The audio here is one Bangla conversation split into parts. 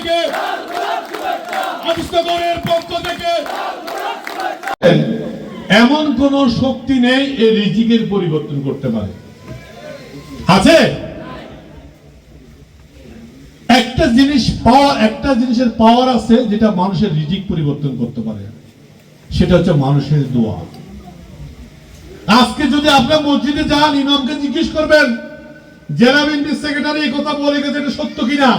থেকে আদিস্তগরের পক্ষ থেকে। এমন কোন শক্তি নেই এই রিজিকের পরিবর্তন করতে পারে। আছে? একটা জিনিস পাওয়া একটা জিনিসের পাওয়ার আছে যেটা মানুষের রিজিক পরিবর্তন করতে পারে। সেটা হচ্ছে মানুষের দোয়া। আজকে যদি আপনার মসজিদে যান, ইমামকে জিজ্ঞেস করবেন জেলা বিএনপির সেক্রেটারি কথা বলে গেছে, এটা সত্য কিনা?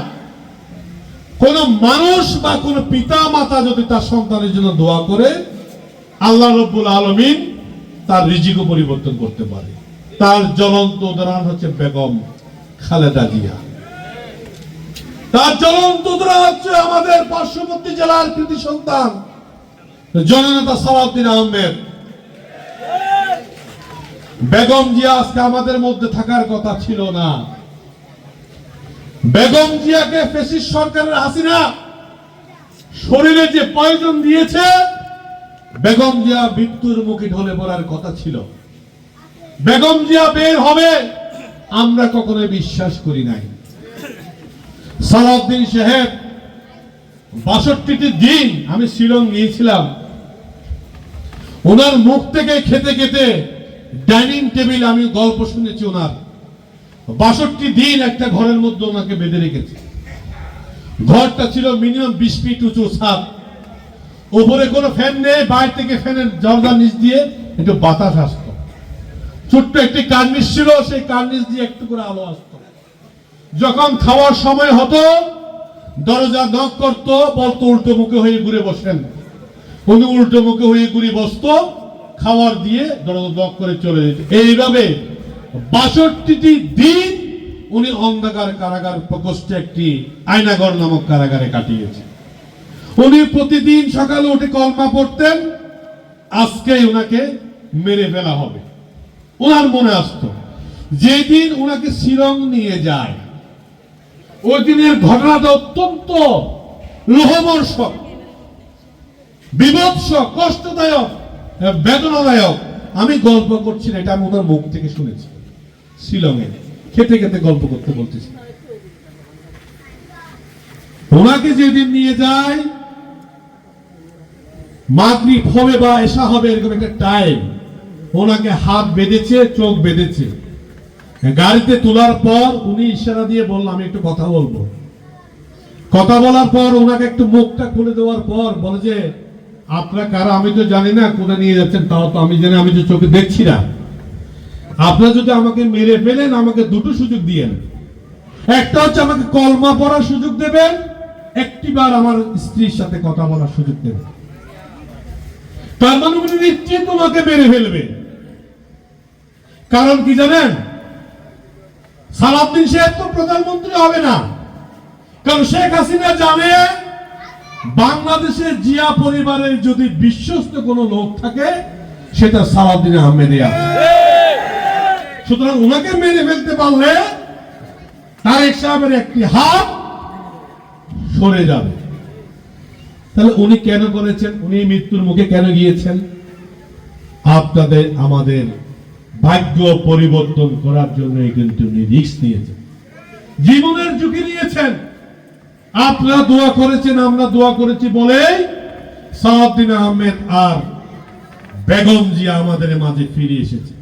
কোন মানুষ বা কোন পিতা মাতা যদি তার সন্তানের জন্য দোয়া করে, আল্লাহ রব্বুল আলমিন তার রিজিকও পরিবর্তন করতে পারে। তার জ্বলন্ত উদাহরণ হচ্ছে বেগম খালেদা জিয়া। তার জ্বলন্ত উদাহরণ হচ্ছে আমাদের পার্শ্ববর্তী জেলার কৃতি সন্তান, জননেতা সালাউদ্দিন আহমেদ। বেগম জিয়া আজকে আমাদের মধ্যে থাকার কথা ছিল না। বেগম জিয়াকে ফেসিস সরকারের হাসিনা শরীরে যে প্রয়োজন দিয়েছে, বেগম জিয়া মৃত্যুর মুখে ঢলে পড়ার কথা ছিল। বেগম জিয়া বের হবে, আমরা কখনোই বিশ্বাস করি নাই। সালাউদ্দিন সাহেব বাষট্টিটি দিন আমি শিলং গিয়েছিলাম। ওনার মুখ থেকে খেতে খেতে ডাইনিং টেবিল আমি গল্প শুনেছি ওনার। বাষট্টি দিন একটা ঘরের মধ্যে ওনাকে বেঁধে রেখেছে। ঘরটা ছিল মিনিমাম বিশ ফিট উঁচু ছাদ। উপরে কোনো ফ্যান নেই, বাইরে থেকে ফ্যানের জর্দা নিচ দিয়ে একটু বাতাস আসতো। ছোট্ট একটি কার্নিস ছিল, সেই কার্নিস দিয়ে একটু করে আলো আসতো। যখন খাওয়ার সময় হতো, দরজা নক করতো, বলতো, উল্টো মুখে হয়ে ঘুরে বসেন। উনি উল্টো মুখে হয়ে ঘুরে বসতো, খাওয়ার দিয়ে দরজা নক করে চলে যেত। এইভাবে বাষট্টিটি দিন উনি অন্ধকার কারাগার প্রকোষ্ঠে একটি আয়নাগর নামক কারাগারে কাটিয়েছে উনি প্রতিদিন সকালে উঠে কলমা পড়তেন, আজকেই ওনাকে মেরে ফেলা হবে। ওনার মনে আসতো, যেদিন ওনাকে শিলং নিয়ে যায় ওই দিনের ঘটনাটা অত্যন্ত লোহমর্ষক বিভৎস কষ্টদায়ক, বেদনাদায়ক। আমি গল্প করছি না, এটা আমি ওনার মুখ থেকে শুনেছি। শিলংয়ে। খেতে খেতে গল্প করতে বলতেছি। ওনাকে যেদিন নিয়ে যায়, মাগরিব হবে বা এসা হবে, এরকম একটা টাইম ওনাকে হাত বেঁধেছে, চোখ বেঁধেছে। গাড়িতে তোলার পর উনি ইশারা দিয়ে বলল, আমি একটু কথা বলব। কথা বলার পর ওনাকে একটু মুখটা খুলে দেওয়ার পর বলে যে, আপনারা কারা? আমি তো জানি না কোথায় নিয়ে যাচ্ছেন, তাও তো আমি জানি, আমি তো চোখে দেখছি না। আপনারা যদি আমাকে মেরে ফেলেন, আমাকে দুটো সুযোগ দিয়েন একটা হচ্ছে আমাকে কলমা পড়ার সুযোগ দেবেন, একটিবার আমার স্ত্রীর সাথে কথা বলার সুযোগ দেবেন। তার মানে উনি নিশ্চয়ই তোমাকে মেরে ফেলবে। কারণ কি জানেন? সালাউদ্দিন সাহেব তো প্রধানমন্ত্রী হবে না। কারণ শেখ হাসিনা জানে, বাংলাদেশের জিয়া পরিবারের যদি বিশ্বস্ত কোনো লোক থাকে, সেটা সালাউদ্দিন আহমেদে আছে। সুতরাং ওনাকে মেরে ফেলতে পারলে তারেক সাহেবের একটি হাত সরে যাবে। তাহলে উনি কেন করেছেন? উনি মৃত্যুর মুখে কেন গিয়েছেন? আপনাদের, আমাদের ভাগ্য পরিবর্তন করার জন্য কিন্তু উনি রিস্ক নিয়েছেন। জীবনের ঝুঁকি নিয়েছেন। আপনারা দোয়া করেছেন, আমরা দোয়া করেছি বলেই সালাউদ্দিন আহমেদ আর বেগম জি আমাদের মাঝে ফিরে এসেছে।